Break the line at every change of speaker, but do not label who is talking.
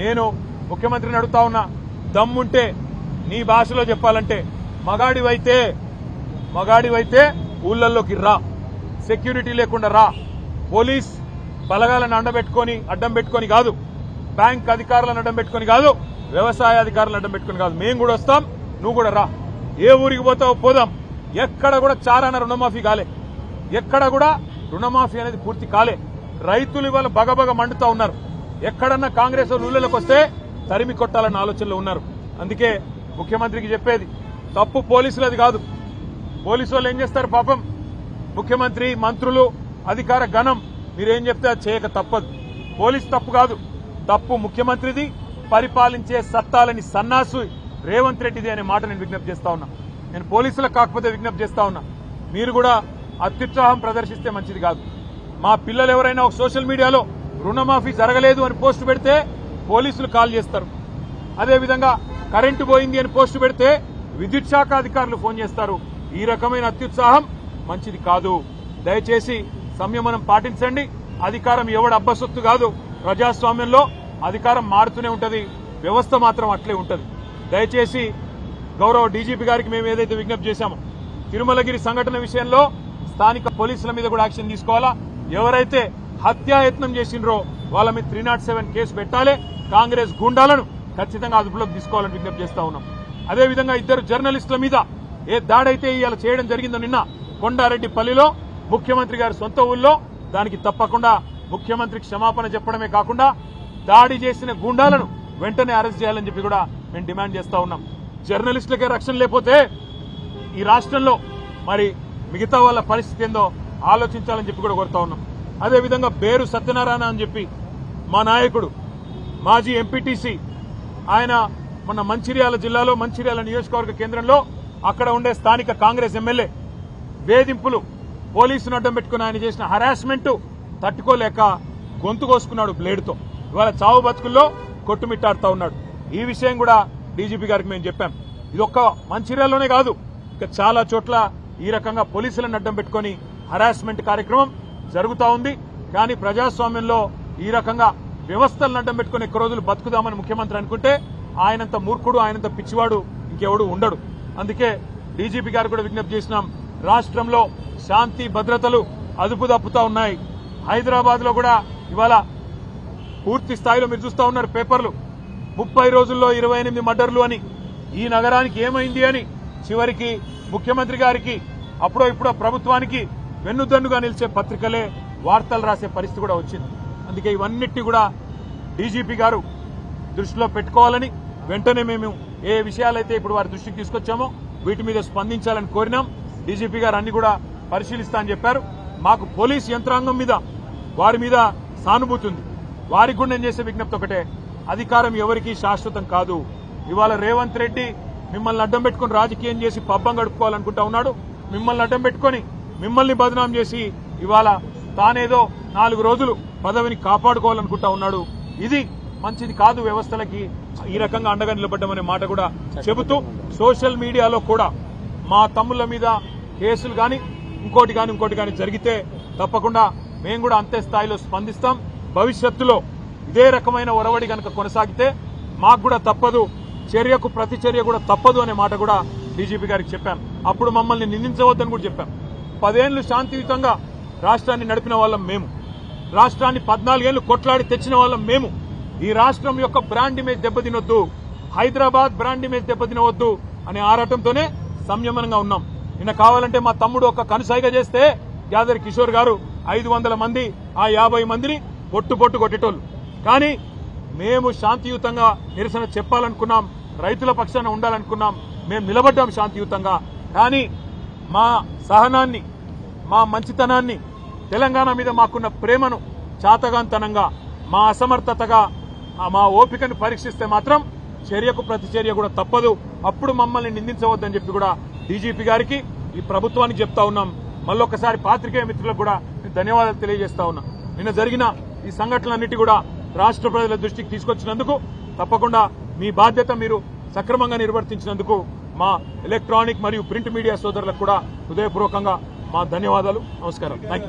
నేను ముఖ్యమంత్రిని అడుగుతా ఉన్నా దమ్ముంటే నీ భాషలో చెప్పాలంటే మగాడివైతే మగాడివైతే ఊళ్ళల్లోకి రా. సెక్యూరిటీ లేకుండా రా. పోలీస్ బలగాలను అండబెట్టుకొని అడ్డం పెట్టుకొని కాదు. బ్యాంక్ అధికారులను అడ్డం పెట్టుకొని కాదు. వ్యవసాయ అధికారులను అడ్డం పెట్టుకొని కాదు. మేము కూడా వస్తాం నువ్వు కూడా రా. ఏ ఊరికి పోతావో పోదాం. ఎక్కడ కూడా చారాన రుణమాఫీ కాలే. ఎక్కడ కూడా రుణమాఫీ అనేది పూర్తి కాలే. రైతులు ఇవాళ బగబగ మండుతా ఉన్నారు. ఎక్కడన్నా కాంగ్రెస్ ఊళ్ళలోకి వస్తే తరిమి కొట్టాలన్న ఆలోచనలో ఉన్నారు. అందుకే ముఖ్యమంత్రికి చెప్పేది తప్పు పోలీసులది కాదు. పోలీసు వాళ్ళు ఏం చేస్తారు పాపం? ముఖ్యమంత్రి మంత్రులు అధికార గణం మీరేం చెప్తే అది చేయక తప్పదు. పోలీస్ తప్పు కాదు. తప్పు ముఖ్యమంత్రిది పరిపాలించే సత్తాలని సన్నాసు రేవంత్ రెడ్డిది అనే మాట నేను విజ్ఞప్తి చేస్తా ఉన్నా. నేను పోలీసులకు కాకపోతే విజ్ఞప్తి చేస్తా ఉన్నా. మీరు కూడా అత్యుత్సాహం ప్రదర్శిస్తే మంచిది కాదు. మా పిల్లలు ఎవరైనా ఒక సోషల్ మీడియాలో రుణమాఫీ జరగలేదు అని పోస్ట్ పెడితే పోలీసులు కాల్ చేస్తారు. అదేవిధంగా కరెంటు పోయింది అని పోస్టు పెడితే విద్యుత్ శాఖ అధికారులు ఫోన్ చేస్తారు. ఈ రకమైన అత్యుత్సాహం మంచిది కాదు. దయచేసి సంయమనం పాటించండి. అధికారం ఎవడు అబ్బసొత్తు కాదు. ప్రజాస్వామ్యంలో అధికారం మారుతూనే ఉంటుంది. వ్యవస్థ మాత్రం అట్లే ఉంటుంది. దయచేసి గౌరవ డీజీపీ గారికి మేము ఏదైతే విజ్ఞప్తి చేశామో తిరుమలగిరి సంఘటన విషయంలో స్థానిక పోలీసుల మీద కూడా యాక్షన్ తీసుకోవాలా? ఎవరైతే హత్యాయత్నం చేసిండ్రో వాళ్ళ మీద త్రీ నాట్ సెవెన్ కేసు పెట్టాలి. కాంగ్రెస్ గుండాలను ఖచ్చితంగా అదుపులోకి తీసుకోవాలని విజ్ఞప్తి చేస్తా ఉన్నాం. అదేవిధంగా ఇద్దరు జర్నలిస్టుల మీద ఏ దాడైతే ఇలా చేయడం జరిగిందో నిన్న కొండారెడ్డి పల్లిలో ముఖ్యమంత్రి గారి సొంత ఊళ్ళో దానికి తప్పకుండా ముఖ్యమంత్రి క్షమాపణ చెప్పడమే కాకుండా దాడి చేసిన గుండాలను వెంటనే అరెస్ట్ చేయాలని చెప్పి కూడా మేము డిమాండ్ చేస్తా ఉన్నాం. జర్నలిస్టులకే రక్షణ లేకపోతే ఈ రాష్ట్రంలో మరి మిగతా వాళ్ళ పరిస్థితి ఏందో ఆలోచించాలని చెప్పి కూడా కోరుతా ఉన్నాం. అదేవిధంగా పేరు సత్యనారాయణ అని చెప్పి మా నాయకుడు మాజీ ఎంపీటీసీ ఆయన మన మంచిర్యాల జిల్లాలో మంచిర్యాల నియోజకవర్గ కేంద్రంలో అక్కడ ఉండే స్థానిక కాంగ్రెస్ ఎమ్మెల్యే వేధింపులు పోలీసును అడ్డం పెట్టుకుని ఆయన చేసిన హరాస్మెంట్ తట్టుకోలేక గొంతు కోసుకున్నాడు బ్లేడ్తో. ఇవాళ చావు బతుకుల్లో కొట్టుమిట్టాడుతా ఉన్నాడు. ఈ విషయం కూడా డీజీపీ గారికి మేము చెప్పాం. ఇది ఒక్క మంచిర్యాలలోనే కాదు ఇక చాలా చోట్ల ఈ రకంగా పోలీసులను అడ్డం పెట్టుకుని హరాస్మెంట్ కార్యక్రమం జరుగుతూ ఉంది. కానీ ప్రజాస్వామ్యంలో ఈ రకంగా వ్యవస్థలను అడ్డం పెట్టుకుని ఎక్కువ రోజులు బతుకుదామని ముఖ్యమంత్రి అనుకుంటే ఆయనంత మూర్ఖుడు ఆయనంత పిచ్చివాడు ఇంకెవడు ఉండడు. అందుకే డీజీపీ గారు కూడా విజ్ఞప్తి చేసినాం. రాష్ట్రంలో శాంతి భద్రతలు అదుపు తప్పుతా ఉన్నాయి. హైదరాబాద్లో కూడా ఇవాళ పూర్తి స్థాయిలో మీరు చూస్తూ ఉన్నారు పేపర్లు. ముప్పై రోజుల్లో ఇరవై ఎనిమిది మర్డర్లు అని. ఈ నగరానికి ఏమైంది అని చివరికి ముఖ్యమంత్రి గారికి అప్పుడో ఇప్పుడో ప్రభుత్వానికి వెన్నుదన్నుగా నిలిచే పత్రికలే వార్తలు రాసే పరిస్థితి కూడా వచ్చింది. అందుకే ఇవన్నిటి కూడా డీజీపీ గారు దృష్టిలో పెట్టుకోవాలని వెంటనే మేము ఏ విషయాలైతే ఇప్పుడు వారి దృష్టికి తీసుకొచ్చామో వీటి మీద స్పందించాలని కోరినాం. డీజీపీ గారు అన్ని కూడా పరిశీలిస్తా అని చెప్పారు. మాకు పోలీస్ యంత్రాంగం మీద వారి మీద సానుభూతి ఉంది. వారికి కూడా నేను చేసే విజ్ఞప్తి ఒకటే అధికారం ఎవరికీ శాశ్వతం కాదు. ఇవాళ రేవంత్ రెడ్డి మిమ్మల్ని అడ్డం పెట్టుకుని రాజకీయం చేసి పబ్బం గడుపుకోవాలనుకుంటా ఉన్నాడు. మిమ్మల్ని అడ్డం పెట్టుకొని మిమ్మల్ని బదనాం చేసి ఇవాళ తానేదో నాలుగు రోజులు పదవిని కాపాడుకోవాలనుకుంటా ఉన్నాడు. ఇది మంచిది కాదు వ్యవస్థలకి. ఈ రకంగా అండగా నిలబడ్డమనే మాట కూడా చెబుతూ సోషల్ మీడియాలో కూడా మా తమ్ముళ్ళ మీద కేసులు కానీ ఇంకోటి కానీ ఇంకోటి కానీ జరిగితే తప్పకుండా మేము కూడా అంతే స్థాయిలో స్పందిస్తాం. భవిష్యత్తులో ఇదే రకమైన ఒరవడి కనుక కొనసాగితే మాకు కూడా తప్పదు. చర్యకు ప్రతి చర్య కూడా తప్పదు అనే మాట కూడా డీజీపీ గారికి చెప్పాం. అప్పుడు మమ్మల్ని నిందించవద్దని కూడా చెప్పాం. పదేళ్ళు శాంతియుతంగా రాష్ట్రాన్ని నడిపిన వాళ్ళం మేము. రాష్ట్రాన్ని పద్నాలుగేళ్ళు కొట్లాడి తెచ్చిన వాళ్ళం మేము. ఈ రాష్ట్రం యొక్క బ్రాండ్ ఇమేజ్ దెబ్బతినొద్దు. హైదరాబాద్ బ్రాండ్ ఇమేజ్ దెబ్బతినవద్దు అనే ఆరాటంతోనే సంయమనంగా ఉన్నాం. నిన్న కావాలంటే మా తమ్ముడు ఒక కనుసాయిగా చేస్తే గ్యాదర్ కిషోర్ గారు ఐదు వందల మంది ఆ యాభై మందిని పొట్టు పొట్టు కొట్టేటోళ్ళు. కానీ మేము శాంతియుతంగా నిరసన చెప్పాలనుకున్నాం రైతుల పక్షాన ఉండాలనుకున్నాం. మేము నిలబడ్డాం శాంతియుతంగా. కానీ మా సహనాన్ని మా మంచితనాన్ని తెలంగాణ మీద మాకున్న ప్రేమను చాతగాంతనంగా మా అసమర్థతగా మా ఓపికను పరీక్షిస్తే మాత్రం చర్యకు ప్రతిచర్య కూడా తప్పదు. అప్పుడు మమ్మల్ని నిందించవద్దని చెప్పి కూడా డీజీపీ గారికి ఈ ప్రభుత్వానికి చెప్తా ఉన్నాం. మళ్ళొకసారి పాత్రికేయ మిత్రులకు కూడా నేను ధన్యవాదాలు తెలియజేస్తా ఉన్నా. నిన్న జరిగిన ఈ సంఘటనలన్నిటి కూడా రాష్ట్ర ప్రజల దృష్టికి తీసుకొచ్చినందుకు తప్పకుండా మీ బాధ్యత మీరు సక్రమంగా నిర్వర్తించినందుకు మా ఎలక్ట్రానిక్ మరియు ప్రింట్ మీడియా సోదరులకు కూడా హృదయపూర్వకంగా మా ధన్యవాదాలు. నమస్కారం. Thank you